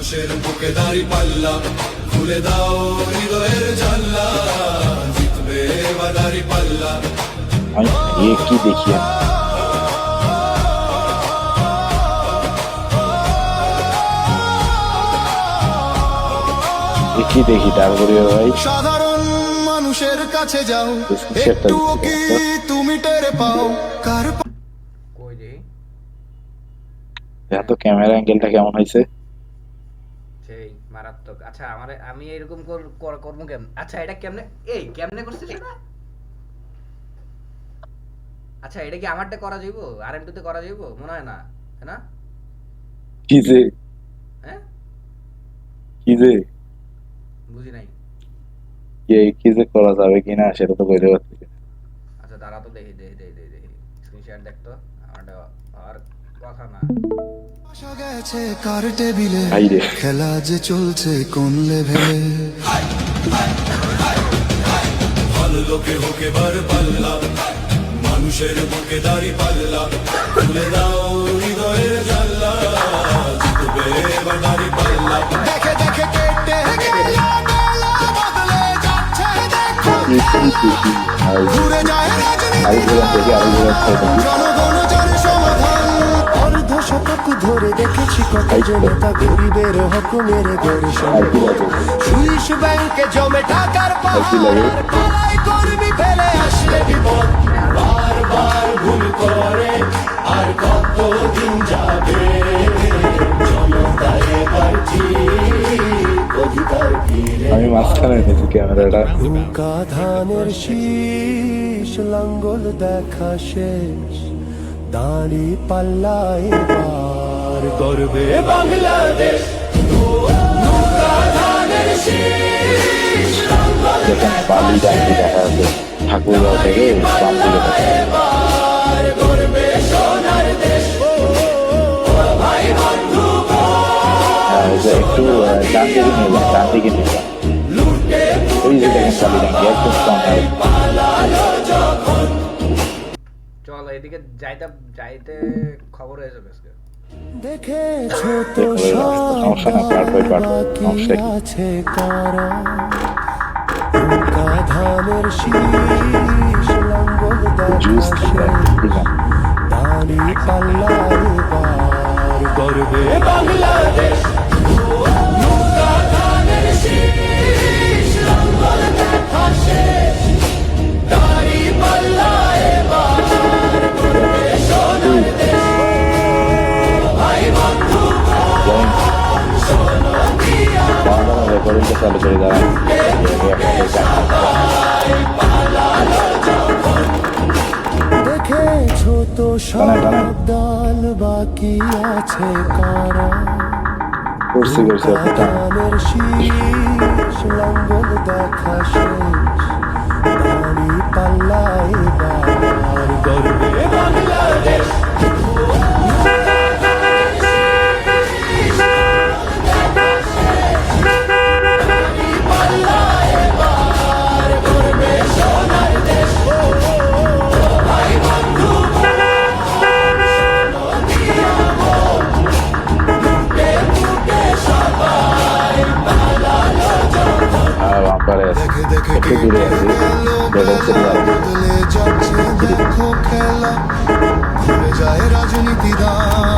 মানুষের বুকে দাড়ি পাল্লা খুলে দাও হৃদয়ের জানলা জিতবে এবার দাড়ি পাল্লা। কি দেখি? কি দেখি তারপরে ভাই? সাধারণ মানুষের কাছে যাও Description টা একটুও কি তুমি টের পাও? কার কই দেখি দেখো তো ক্যামেরা অ্যাঙ্গেলটা কেমন হয়েছে? মারাত্মক। আচ্ছা আমার আমি এরকম কর- কর- কেমন আচ্ছা এটা কেমনে এই কেমনে করছিস এটা? আচ্ছা এটা কি আমারটা করা যাইব? আর এম তে করা যাইব? মনে হয় না তাই না? কি যে? হ্যাঁ? কি যে? বুঝি নাই। কি- কি যে করা যাবে কিনা সেটা তো বলতে পারছি। আচ্ছা দাঁড়া তো দেখি দেখি দেখি দেখি। দেখি স্ক্রিনশট দেখতো আমারটা আর কথা না। গেছে কার টেবিলে? খেলা যে চলছে কোন লেভেলে? লোকে হোকে বার পাল্লা। মানুষের বুকে দাড়ি পাল্লা। খুলে দাও হৃদয়ের জানলা। জিতবে এবার দাড়ি পাল্লা। দেখে দেখে কেটে গেল বেলা বদলে যাচ্ছে দেখো। ঘুরে যায় রাজনীতি। জনগণ জানে সমাধান। ধরে দেখেছি কত জনতা গরিবের হক মেরে গড়ে সুইস ব্যাংকে জমে টাকার পাড়ায় কর্মী ফেলে আসলে বিপদ। বারবার ভুল করে আর কত দিন যাবে? জনতা এবার অধিকার আমি মাঝখানে নিয়েছি ক্যামেরাটা। ধানের শীষ লাঙ্গল দেখা শেষ। দাঁড়ি পাল্লা এবার গর্বে বাংলাদেশ। বালি দেখা ঠাকুরগাঁও থেকে বন্ধু হ্যাঁ, একটু আহ, ডান দিকে নিয়ে ডান দিকে নিয়ে যান। ওই যে দেখেন বালি ডাকি একদম কম চল এদিকে যাইতে যাইতে খবর হয়ে যাবে আজকে। দেখেছ তো দেখো, সমস্যা না, সমস্যা আছে কারা ধানের শীষ লাঙ্গল জুস দেখা শেষ দাঁড়ি পাল্লা এবার গর্বে। বাংলাদেশ! নৌকা ধানের শীষ। দল বাকি আছে কারা? করছি করছি আপনি। শীষ লঙ্গল দেখা শেষ। একটু দূরে আছি ঘুরে যায় রাজনীতি দান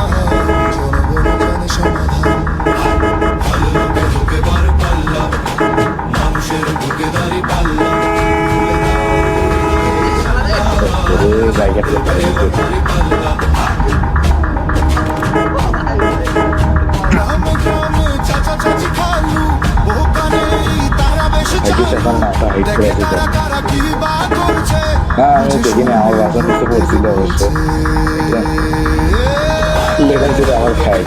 বেশি না একটা হাইট দেখে কি বা করছে না আমি আমার বাসন নিতে পড়ছিল যেটা আমার হৃদয়ের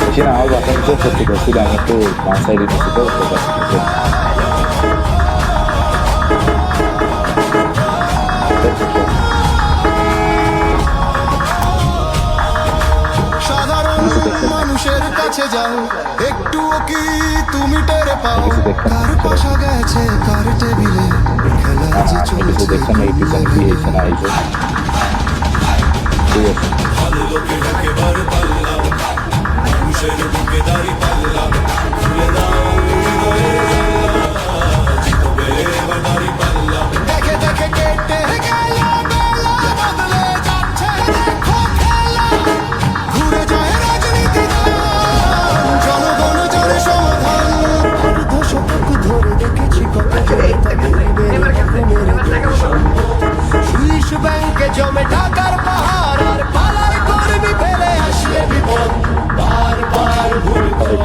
বেশি না, আমার বাসন নিতে পড়তে করছিল আমি একটু নিচ্ছি যাও। একটুও কি তুমি টের পাও? কার পাশা গেছে কার টেবিলে? খেলা যে চলছে দেখতাম এই বলছেন কি হয়েছে না হয়েছে ঠিক আছে। ভালো লোকে হোকে বার পাল্লা মানুষের বুকে দাড়ি পাল্লা খুলে দাও হৃদয়ের জানলা জিতবে এবার দাড়ি পাল্লা দেখে দেখে কেটে গেল।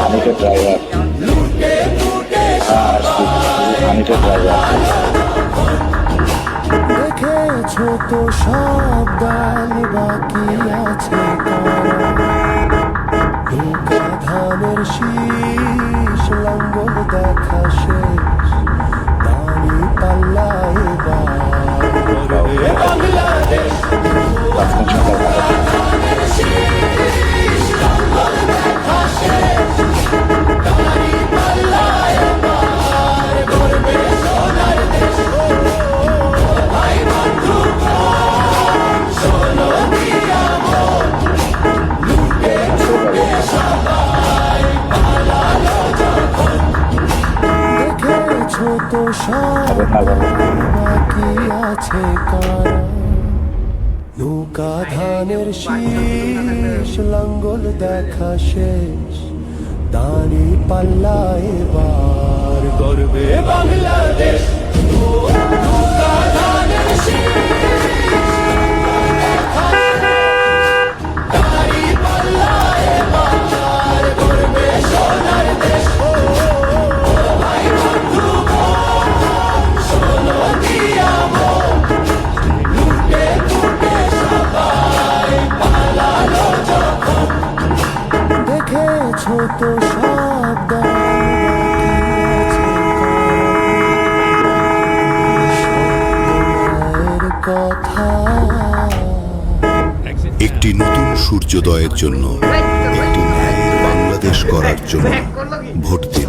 হানিটা ড্রাইভার হানিটা ড্রাইভার দেখেছ তো সব গান বাকি আছে ধানের শীষ, লাঙ্গল দেখা শেষ। দাঁড়ি পাল্লা এবার করবে বাংলাদেশ নৌকা ধানের শীষ লাঙ্গল দেখা শেষ। দাঁড়ি পাল্লা এবার গর্বে বাংলাদেশ। নৌকা ধানের শীষ, সব। কথা একটি নতুন সূর্যোদয়ের জন্য একটি ন্যায়ের বাংলাদেশ করার জন্য ভোট দিন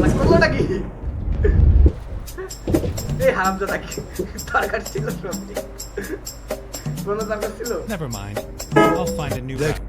Never mind. I'll find a new route.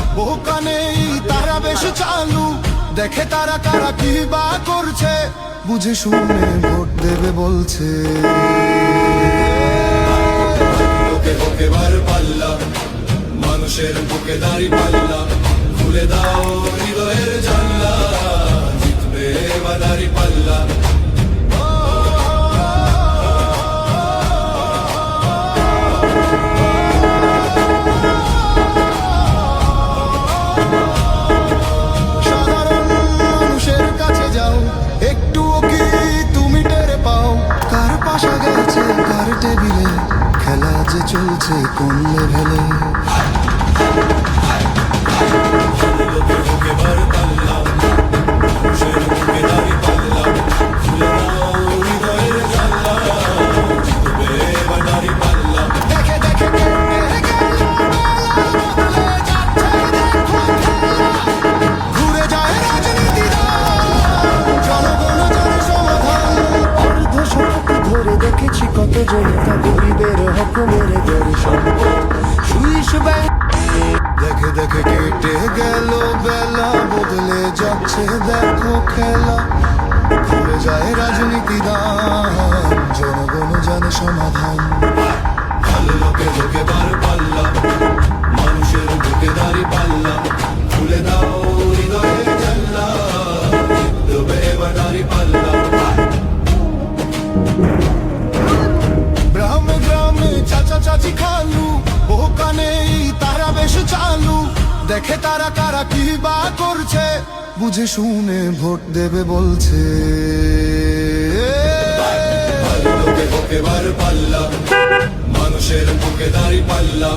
বহু কানে তারা বেশ চালু। দেখে তারা কারা কি বা করছে, বুঝে শুনে ভোট দেবে বলছে। মানুষের বুকে দাড়ি পাল্লা, খুলে দাও হৃদয়ের জানলা, জিতবে এবার দাড়ি পাল্লা। টেবিলে খেলা যে চলছে কোন লেভেলে? সমাধান লোকে লোকে বার পাল্লা মানুষের বুকে দাঁড়ি পাল্লা খুলে দাও চাচা চাচি খালু কানে তারা বেশ চালু দেখে তারা কারা কি বা করছে, বুঝে শুনে ভোট দেবে বলছে। লোকে পাল্লা। মানুষের বুকে দাঁড়ি পাল্লা।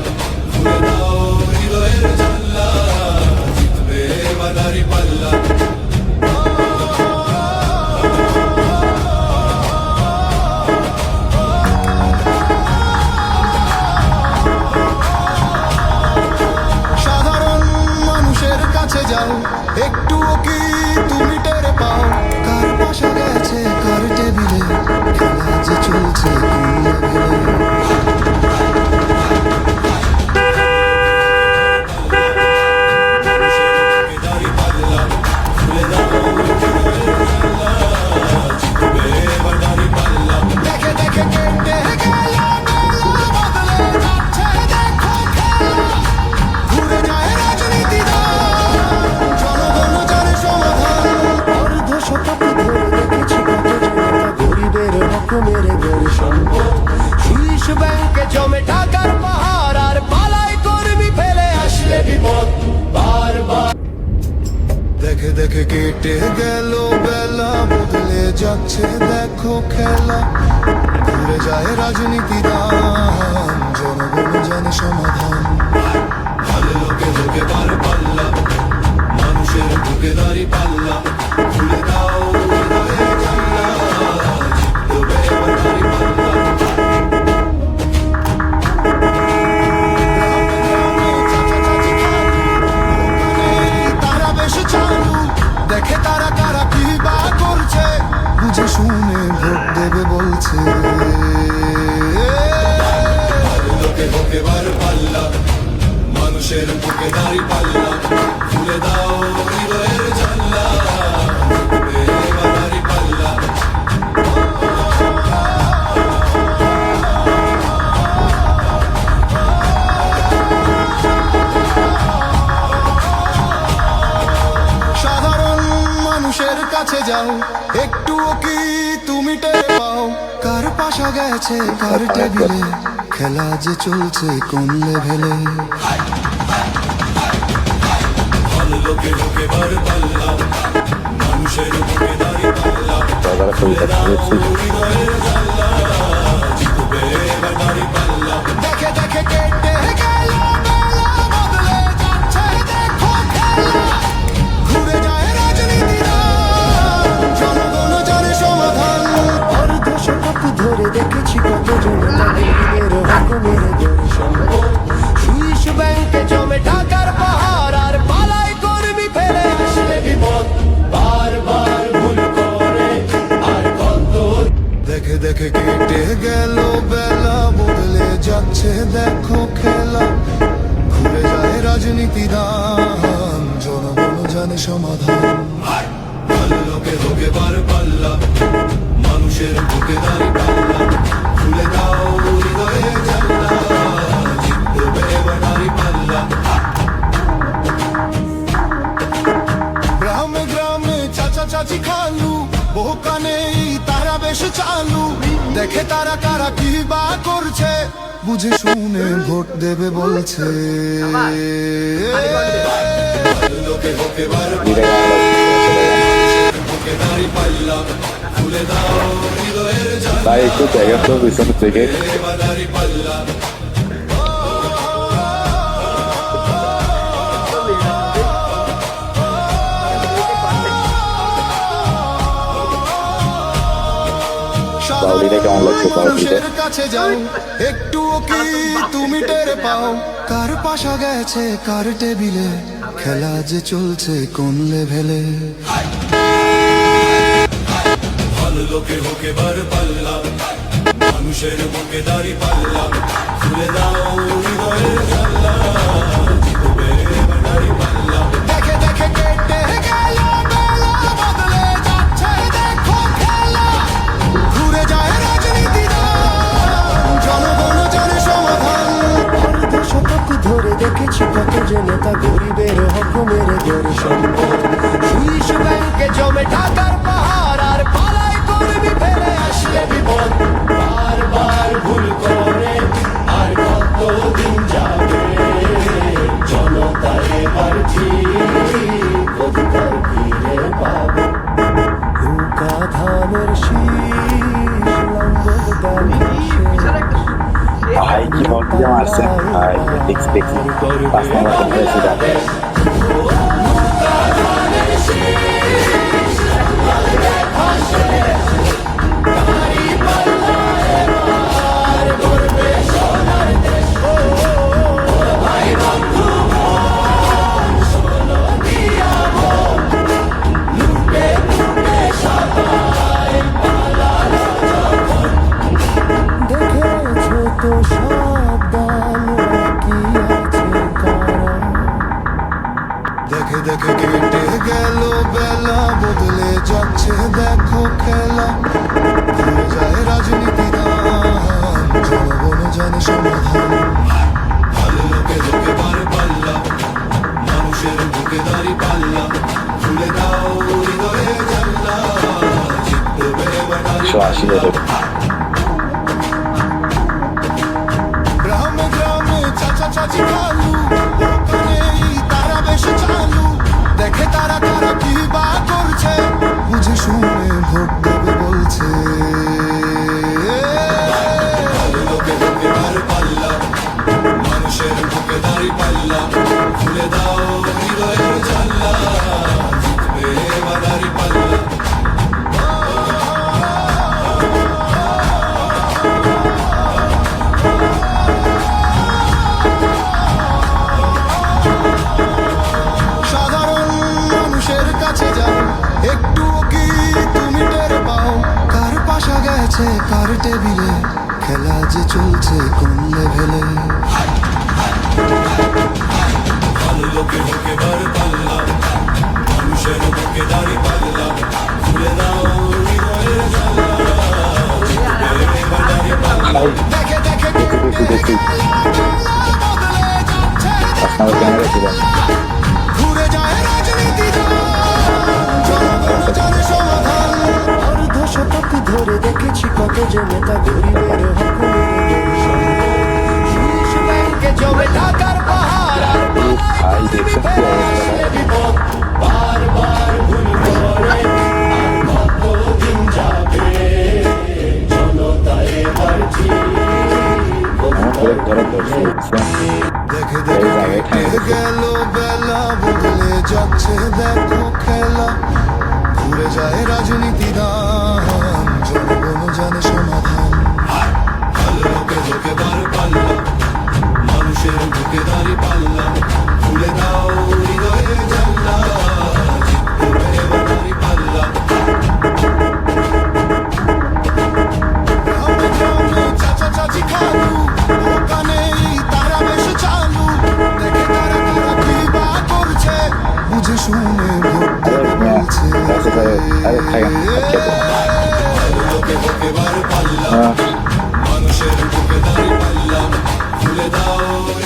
পাশা গেছে কার টেবিলে। খেলা যে চলছে কোন লেভেলে? মানুষের যাচ্ছে দেখো খেলা। ঘুরে যায় রাজনীতি দান জনগণ জানে সমাধান। লোকে লোকে বার পাল্লা। মানুষের বুকে দাঁড়ি পাল্লা। খুলে দাও হৃদয়ের জানলা জিতবে এবার দাঁড়ি পাল্লা। গ্রামে গ্রামে চাচা চাচি খালু। বহু কানে তারা বেশ চালু। দেখে তারা কারা কি বা করছে। বুঝে শুনে ভোট দেবে বলছে। লোকে তাই একটু জায়গা তো পিছন থেকে। বাউলিটা কেমন লাগছে বাউলিটা? কাছে যাও একটুও কি তুমি টের পাও? কার পাশা গেছে কার টেবিলে? খেলা যে চলছে কোন লেভেলে? ভালো লোকে হোকে বার পাল্লা মানুষের বুকে দাঁড়ি পাল্লা খুলে দাও হৃদয়ের জানলা জিতবে এবার দাঁড়ি পাল্লা। কত জেনে তা গরিবের হক মেরে গড়ে ব্যাংকে জমে টাকার পাহাড়, আর করবি ফেলে আসলে বিপদ। বারবার ভুল যে মারছে ভাই দেখছি দেখছি পাঁচ নম্বর আশি ধরে গ্রামে গ্রামে চাচা চাচি গেছে কার টেবিলে খেলা যে চলছে কোন লেভেলে? ভালো লোকে লোকে বার পাল্লা মানুষের বুকে দাড়ি পাল্লা খুলে দাও হৃদয়ের দেখে দেখে দেখি দেখি। ক্যামেরা ধরে দেখেছি কত যে নেতা গরিবের ব্যাংকে জমে টাকার পাহাড় বারবার ভুল করে কতদিন যাবে? দেখে দেখে গেল বেলা বদলে যাচ্ছে দেখো খেলা। ঘুরে যায় রাজনীতি দান লোকে বার পাল্লা মানুষের বুকে দাড়ি পাল্লা খুলে দাও হৃদয়ে জানলা দাড়ি চাচা চাচি খালু ওখানেই তারা বেশ চালু। দেখে তারা তারা কি বা করছে বুঝে শুনে ভোট আরে দেবে মিয়া বলছে কাছে দাও